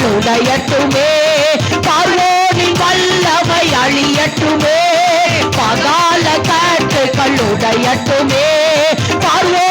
புகழ் உடையட்டுமே பார்வோனின் வல்லமை அழியட்டுமே பகால காட்டுகள் உடையட்டுமே பார்வோ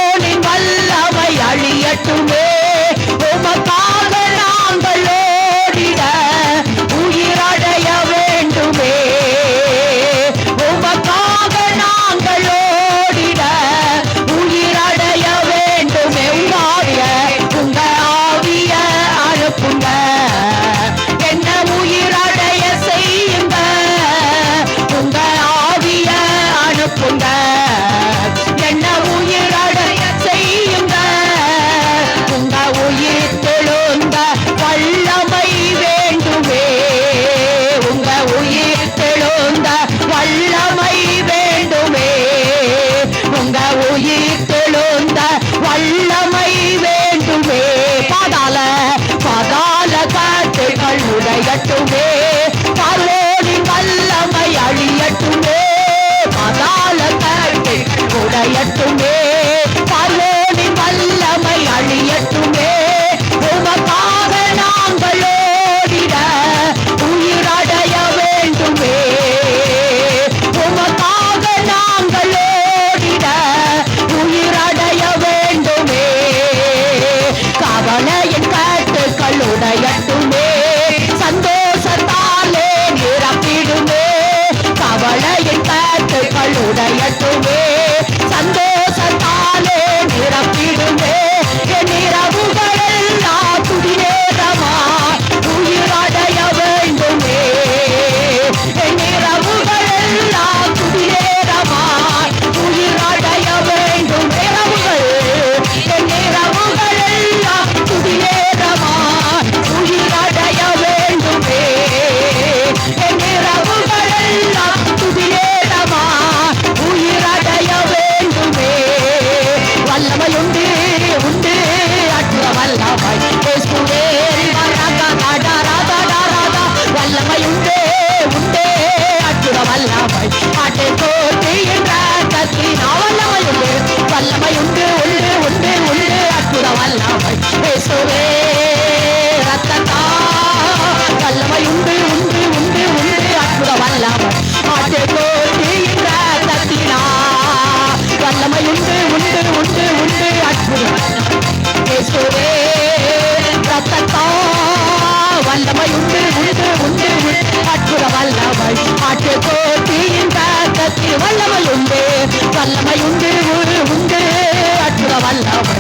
like the உதயத்துமே சந்தோஷம் உண்டு உண்டு உண்டு. அற்புத வல்லமை ஆட்டு போட்டியின் தாக்கத்தில் வல்லமை உண்டு வல்லமை உண்டு உண்டு. அற்புத வல்லமை